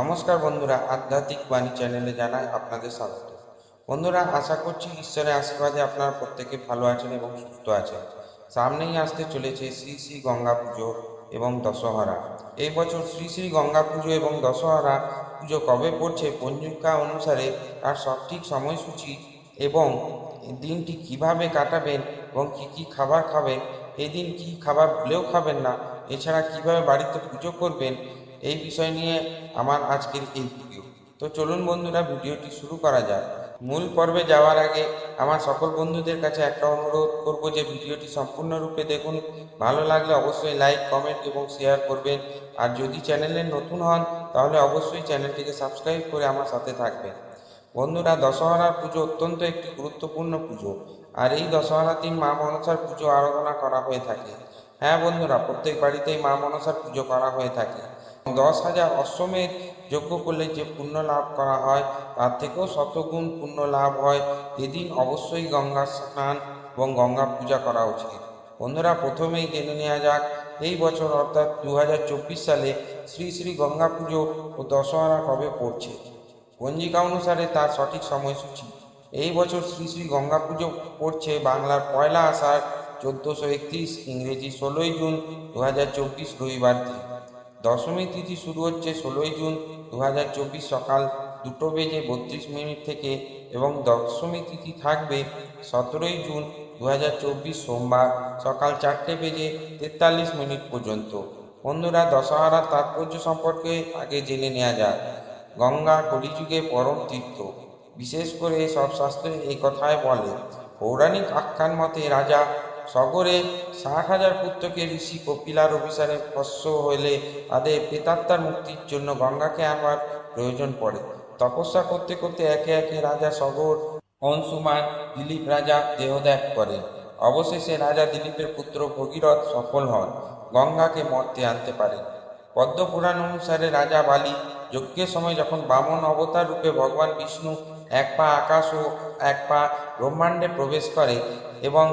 নমস্কার বন্ধুরা, আধ্যাত্মিক বাণী চ্যানেলে জানাই আপনাদের স্বাগত। বন্ধুরা, আশা করছি ঈশ্বরের আশীর্বাদে আপনারা প্রত্যেকে ভালো আছেন এবং সুস্থ আছেন। সামনেই আসতে চলেছে শ্রী শ্রী গঙ্গা পুজো এবং দশহরা। এই বছর শ্রী শ্রী গঙ্গা পুজো এবং দশহরা পুজো কবে পড়ছে পঞ্জিকা অনুসারে তার সঠিক সময়সূচি এবং দিনটি কীভাবে কাটাবেন এবং কি কি খাবার খাবেন এই দিন কি খাবার ভুলেও খাবেন না, এছাড়া কীভাবে বাড়িতে পুজো করবেন এই বিষয় নিয়ে আমার আজকের এই ভিডিও তো চলুন বন্ধুরা, ভিডিওটি শুরু করা যাক। মূল পর্বে যাওয়ার আগে আমার সকল বন্ধুদের কাছে একটা অনুরোধ করব যে ভিডিওটি সম্পূর্ণরূপে দেখুন। ভালো লাগলে অবশ্যই লাইক কমেন্ট এবং শেয়ার করবেন। আর যদি চ্যানেলে নতুন হন, তাহলে অবশ্যই চ্যানেলটিকে সাবস্ক্রাইব করে আমার সাথে থাকবেন। বন্ধুরা, দশহরার পুজো অত্যন্ত একটি গুরুত্বপূর্ণ পুজো। আর এই দশহরার দিন মা মনসার পুজো আরাধনা করা হয়ে থাকে। হ্যাঁ বন্ধুরা, প্রত্যেক বাড়িতেই মা মনসার পুজো করা হয়ে থাকে। দশ হাজার অশ্বমেধ যজ্ঞ করলে যে পুণ্য লাভ করা হয়, তার থেকেও শতগুণ পুণ্য লাভ হয়। এদিন অবশ্যই গঙ্গা স্নান এবং গঙ্গা পূজা করা উচিত। বন্ধুরা, প্রথমেই জেনে নেওয়া যাক, এই বছর অর্থাৎ দু হাজার চব্বিশ সালে শ্রী শ্রী গঙ্গা পুজো ও দশহরা কবে পড়ছে? পঞ্জিকা অনুসারে তার সঠিক সময়সূচি। এই বছর শ্রী শ্রী গঙ্গা পুজো পড়ছে বাংলার পয়লা আষাঢ়, চোদ্দোশো একত্রিশ ইংরেজি ষোলোই জুন দু হাজার চব্বিশ রবিবার দিন। দশমী তিথি শুরু হচ্ছে ষোলোই জুন দু হাজার চব্বিশ সকাল দুটো বেজে বত্রিশ মিনিট থেকে এবং দশমী তিথি থাকবে সতেরোই জুন দু হাজার চব্বিশ সোমবার সকাল চারটে বেজে তেতাল্লিশ মিনিট পর্যন্ত। বন্ধুরা, দশহরার তাৎপর্য সম্পর্কে আগে জেনে নেওয়া যাক। গঙ্গা কলিযুগে পরম তীর্থ। বিশেষ করে সব শাস্ত্রে এই কথায় বলে, পৌরাণিক আখ্যান মতে রাজা সগরে ষাট হাজার পুত্রকে ঋষি কপিলার অভিসারে ভস্য হলে তাদের প্রেতাত্মার মুক্তির জন্য গঙ্গাকে আনবার প্রয়োজন পড়ে। তপস্যা করতে করতে একে একে রাজা সগর, অংশুমান, দিলীপ রাজা দেহদ্যাগ করেন। অবশেষে রাজা দিলীপের পুত্র ভগীরথ সফল হন। গঙ্গাকে মর্তে আনতে পারেন। পদ্মপুরাণ অনুসারে রাজা বালি যজ্ঞের সময় যখন বামন অবতার রূপে ভগবান বিষ্ণু এক পা আকাশ ও এক পা ব্রহ্মাণ্ডে প্রবেশ করে এবং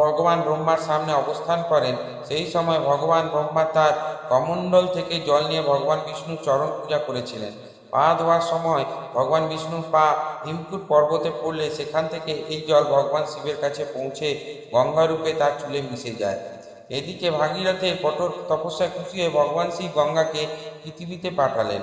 ভগবান ব্রহ্মার সামনে অবস্থান করেন, সেই সময় ভগবান ব্রহ্মা তার কমণ্ডল থেকে জল নিয়ে ভগবান বিষ্ণুর চরণ পূজা করেছিলেন। পা ধোয়ার সময় ভগবান বিষ্ণুর পা হিমকুট পর্বতে পড়লে সেখান থেকে এই জল ভগবান শিবের কাছে পৌঁছে গঙ্গারূপে তার চুলে মিশে যায়। এদিকে ভাগীরথের কঠোর তপস্যায় খুশি হয়ে ভগবান শ্রী গঙ্গাকে পৃথিবীতে পাঠালেন।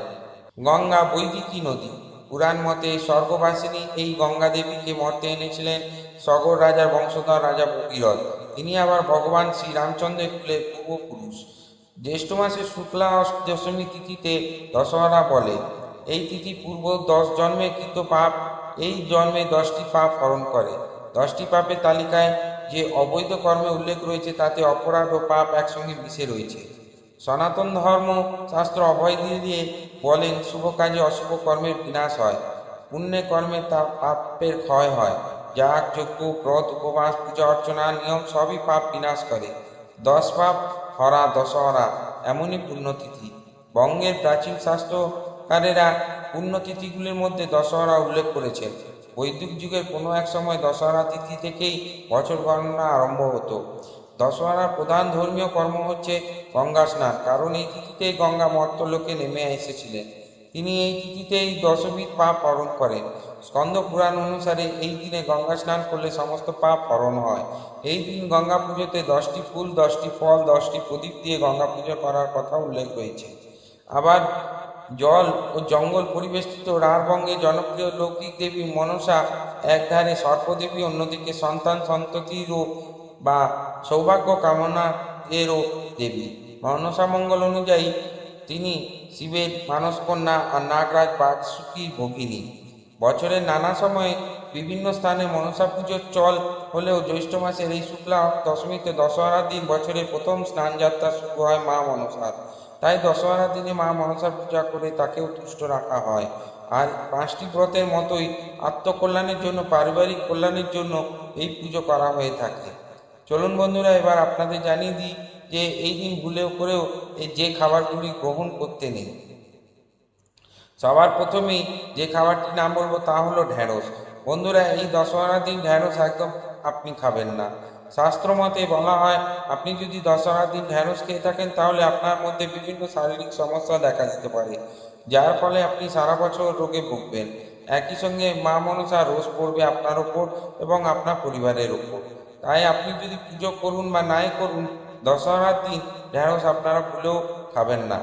গঙ্গা বৈদিকী নদী। পুরাণ মতে স্বর্গবাসিনী এই গঙ্গা দেবীকে মর্তে এনেছিলেন সগর রাজার বংশধর রাজা ভগীরথ। তিনি আবার ভগবান শ্রী রামচন্দ্রের কুলের পূর্বপুরুষ। জ্যৈষ্ঠ মাসের শুক্লা দশমী তিথিতে দশহরা বলে। এই তিথি পূর্ব দশ জন্মে কৃত পাপ, এই জন্মে দশটি পাপ হরণ করে। দশটি পাপের তালিকায় যে অবৈধ কর্মে উল্লেখ রয়েছে, তাতে অপরাধ ও পাপ একসঙ্গে মিশে রয়েছে। সনাতন ধর্ম শাস্ত্র অভয় দিয়ে বলেন, শুভ কাজে অশুভ কর্মের বিনাশ হয়, পুণ্যে কর্মে তা পাপের ক্ষয় হয়। যাগ, যজ্ঞ, ব্রত, উপবাস, পূজা, অর্চনা, নিয়ম সবই পাপ বিনাশ করে। দশ পাপ, হরা, দশহরা, এমনই পুণ্যতিথি। বঙ্গের প্রাচীন শাস্ত্রকারেরা পুণ্যতিথিগুলির মধ্যে দশহরা উল্লেখ করেছেন। বৈদিক যুগের কোনো এক সময় দশহরা তিথি থেকেই বছর গণনা আরম্ভ হতো। দশহরার প্রধান ধর্মীয় কর্ম হচ্ছে গঙ্গা স্নান। কারণ এই তিথিতেই গঙ্গা মর্তলোকে নেমে এসেছিলেন। তিনি এই তিথিতেই দশবিধ পাপ হরণ করেন। স্কন্দ পুরাণ অনুসারে এই দিনে গঙ্গা স্নান করলে সমস্ত পাপ হরণ হয়। এই দিন গঙ্গা পুজোতে দশটি ফুল, দশটি ফল, দশটি প্রদীপ দিয়ে গঙ্গা পুজো করার কথা উল্লেখ রয়েছে। আবার জল ও জঙ্গল পরিবেষ্টিত রাঢ়বঙ্গে জনপ্রিয় লৌকিক দেবী মনসা একধারে সর্পদেবী অন্যদিকে সন্তান সন্ততিরও বা সৌভাগ্য কামনা এরও দেবী। মনসা মঙ্গল অনুযায়ী তিনি শিবের মানসকন্যা আর নাগরাজ বাসুকীর ভগিনী। বছরের নানা সময়ে বিভিন্ন স্থানে মনসা পুজোর চল হলেও জ্যৈষ্ঠ মাসের এই শুক্লা দশমীতে দশহরার দিন বছরের প্রথম স্নানযাত্রা শুরু হয় মা মনসার। তাই দশহরার দিনে মা মনসার পূজা করে তাকেও তুষ্ট রাখা হয়। আর পাঁচটি ব্রতের মতোই আত্মকল্যাণের জন্য, পারিবারিক কল্যাণের জন্য এই পুজো করা হয়ে থাকে। চলুন বন্ধুরা, এবার আপনাদের জানিয়ে দিই যে এই দিন ভুলেও করেও যে খাবারগুলি গ্রহণ করতে নেই। সবার প্রথমেই যে খাবারটির নাম বলব তা হলো ঢ্যাঁড়স বন্ধুরা, এই দশহরার দিন ঢ্যাঁড়স একদম আপনি খাবেন না। শাস্ত্র মতে বলা হয়, আপনি যদি দশহরার দিন ঢ্যাঁড়স খেয়ে থাকেন, তাহলে আপনার মধ্যে বিভিন্ন শারীরিক সমস্যা দেখা দিতে পারে, যার ফলে আপনি সারা বছর রোগে ভুগবেন। একই সঙ্গে মা মনসা রোজ পড়বে আপনার ওপর এবং আপনার পরিবারের ওপর। তাই আপনি যদি পুজো করুন বা নাই করুন, দশহরার দিন ঢেঁড়স আপনারা ভুলেও খাবেন না।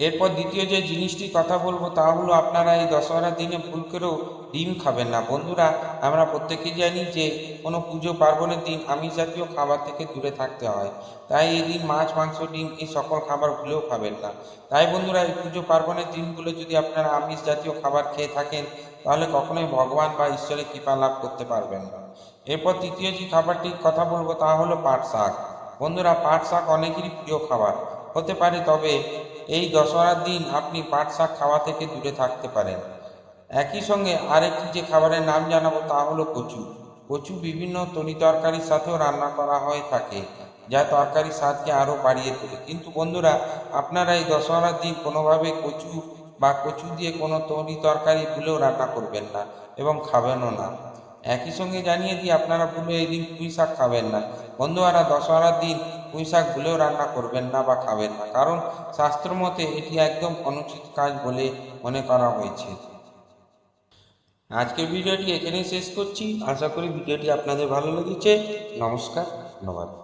এরপর দ্বিতীয় যে জিনিসটি কথা বলব তা হলো আপনারা এই দশহরার দিনে ভুল করেও ডিম খাবেন না। বন্ধুরা, আমরা প্রত্যেকেই জানি যে কোনো পুজো, পার্বণের দিন আমিষ জাতীয় খাবার থেকে দূরে থাকতে হয়। তাই এই দিন মাছ, মাংস, ডিম এই সকল খাবার ভুলেও খাবেন না। তাই বন্ধুরা, এই পুজো, পার্বণের দিনগুলো যদি আপনারা আমিষ জাতীয় খাবার খেয়ে থাকেন, তাহলে কখনোই ভগবান বা ঈশ্বরের কৃপা লাভ করতে পারবেন না। এরপর তৃতীয় যে খাবারটির কথা বলব তা হলো পাট শাক। বন্ধুরা, পাট শাক অনেকেরই প্রিয় খাবার। হতে পারে, তবে এই দশহরার দিন আপনি পাট শাক খাওয়া থেকে দূরে থাকতে পারেন। একই সঙ্গে আরেকটি যে খাবারের নাম জানাব তা হলো কচু। কচু বিভিন্ন তরি তরকারির সাথেও রান্না করা হয়ে থাকে, যা তরকারির স্বাদকে আরও বাড়িয়ে তোলে। কিন্তু বন্ধুরা, আপনারা এই দশহরার দিন কোনোভাবে কচু বা কচু দিয়ে কোনো তরি তরকারি ভুলেও রান্না করবেন না এবং খাবেনও না। একই সঙ্গে জানিয়ে দিই, আপনারা ভুলে এই দিন পুঁই শাক খাবেন না। বন্ধুরা দশহরার দিন পুঁই শাক ভুলেও রান্না করবেন না বা খাবেন না। কারণ শাস্ত্র মতে এটি একদম অনুচিত কাজ বলে মনে করা হয়েছে। আজকের ভিডিওটি এখানেই শেষ করছি। আশা করি ভিডিওটি আপনাদের ভালো লেগেছে। নমস্কার, ধন্যবাদ।